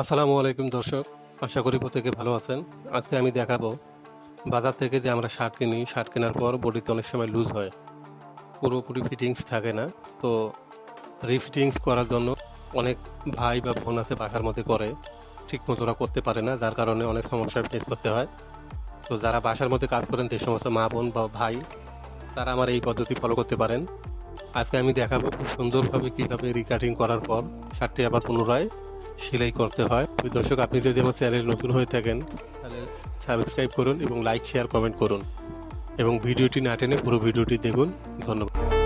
আসসালামু আলাইকুম দর্শক, আশা করি প্রত্যেকে ভালো আছেন। আজকে আমি দেখাবো বাজার থেকে যে আমরা শার্ট কিনি, শার্ট কেনার পর বডিতে অনেক সময় লুজ হয়। পুরোপুরি ফিটিংস থাকে না। তো রিফিটিংস করার জন্য অনেক ভাই বা বোন আছে বাসার মধ্যে করে ঠিক মতো ওরা করতে পারে না, যার কারণে অনেক সমস্যা ফেস করতে হয়। তো যারা বাসার মধ্যে কাজ করেন, যে সমস্ত মা, বোন বা ভাই, তারা আমার এই পদ্ধতি ফলো করতে পারেন। আজকে আমি দেখাবো খুব সুন্দরভাবে কীভাবে রিকাটিং করার পর শার্টটি আবার পুনরায় সেলাই করতে হয়। ওই দর্শক, আপনি যদি আমার চ্যানেল নতুন হয়ে থাকেন, তাহলে সাবস্ক্রাইব করুন এবং লাইক শেয়ার কমেন্ট করুন। এবং ভিডিওটি না টেনে পুরো ভিডিওটি দেখুন। ধন্যবাদ।